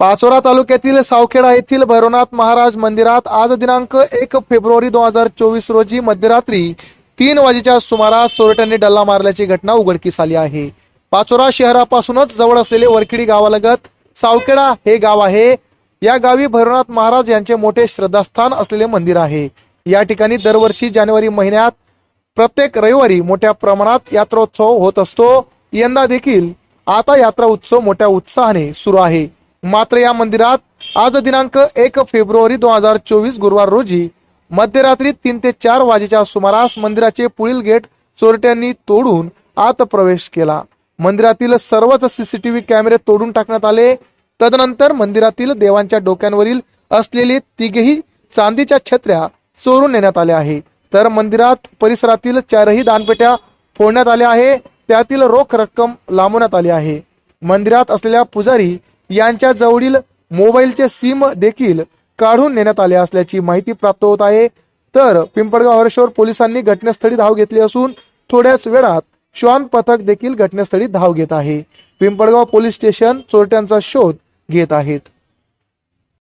पाचोरा तालुक्यातील सावखेडा येथील भैरवनाथ महाराज मंदिरात आज दिनांक एक फेब्रुवारी दोन हजार चोवीस रोजी मध्यरात्री तीन वाजेच्या सुमारास चोरट्यांनी डल्ला मारल्याची घटना उघडकीस आली आहे. पाचोरा शहरापासूनच जवळ असलेले वरखिडी गावालगत सावखेडा हे गाव आहे. या गावी भैरवनाथ महाराज यांचे मोठे श्रद्धास्थान असलेले मंदिर आहे. या ठिकाणी दरवर्षी जानेवारी महिन्यात प्रत्येक रविवारी मोठ्या प्रमाणात यात्रोत्सव होत असतो. यंदा देखील आता यात्रा उत्सव मोठ्या उत्साहाने सुरू आहे. मात्र या मंदिरात आज दिनांक एक फेब्रुवारी दोन हजार चोवीस गुरुवार रोजी मध्यरात्री तीन ते चार वाजेच्या सुमारास मंदिराचे पुढील गेट चोरट्यांनी तोडून आत प्रवेश केला. मंदिरातील सर्वच सीसीटीव्ही कॅमेरे तोडून टाकण्यात आले. तदनंतर मंदिरातील देवांच्या डोक्यांवरील असलेले तिघेही चांदीच्या छत्र्या चोरून नेण्यात आल्या आहे. तर मंदिरात परिसरातील चारही दानपेट्या फोडण्यात आल्या आहे. त्यातील रोख रक्कम लांबवण्यात आली आहे. मंदिरात असलेल्या पुजारी यांच्या जवळील मोबाईलचे सिम देखील काढून नेण्यात आले असल्याची माहिती प्राप्त होत आहे. तर पिंपळगाव हरेश्वर पोलिसांनी घटनास्थळी धाव घेतली असून थोड्याच वेळात श्वान पथक देखील घटनास्थळी धाव घेत आहे. पिंपळगाव पोलीस स्टेशन चोरट्यांचा शोध घेत आहेत.